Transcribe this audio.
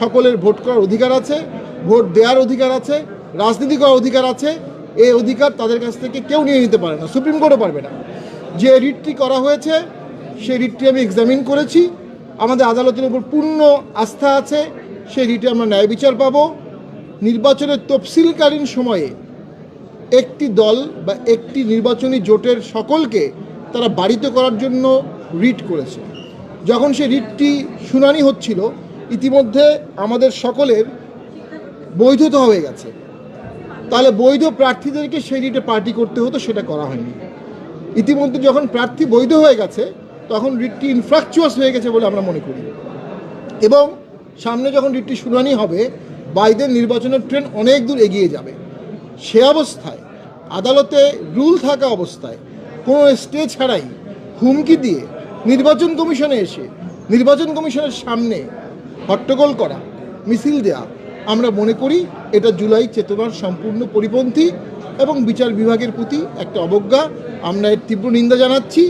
সকলের ভোট করার অধিকার আছে, ভোট দেওয়ার অধিকার আছে, রাজনীতি করার অধিকার আছে এই অধিকার তাদের কাছ থেকে কেউ নিয়ে নিতে পারে না, সুপ্রিম কোর্টও পারবে না। যে রিটটি করা হয়েছে, সেই রিটটি আমি এক্সামিন করেছি, আমাদের আদালতের উপর পূর্ণ আস্থা আছে, সেই রিটে আমরা ন্যায় বিচার পাবো। নির্বাচনের তফসিলকালীন সময়ে একটি দল বা একটি নির্বাচনী জোটের সকলকে তারা বাড়িতে করার জন্য রিট করেছে। যখন সেই রিটটি শুনানি হচ্ছিল ইতিমধ্যে আমাদের সকলের বৈধতা হয়ে গেছে। তাহলে বৈধ প্রার্থীদেরকে সেই রিটে পার্টি করতে হতো, সেটা করা হয়নি। ইতিমধ্যে যখন প্রার্থী বৈধ হয়ে গেছে, তখন রিটটি ইনফ্রাকচুয়াস হয়ে গেছে বলে আমরা মনে করি। এবং সামনে যখন রিটটি শুনানি হবে বাইদের নির্বাচনের ট্রেন অনেক দূর এগিয়ে যাবে। সে অবস্থায়, আদালতে রুল থাকা অবস্থায়, কোনো স্টে ছাড়াই হুমকি দিয়ে নির্বাচন কমিশনে এসে, নির্বাচন কমিশনের সামনে হট্টগোল করা, মিছিল দেয়া। আমরা মনে করি এটা জুলাই চেতনার সম্পূর্ণ পরিপন্থী এবং বিচার বিভাগের প্রতি একটা অবজ্ঞা। আমরা এর তীব্র নিন্দা জানাচ্ছি।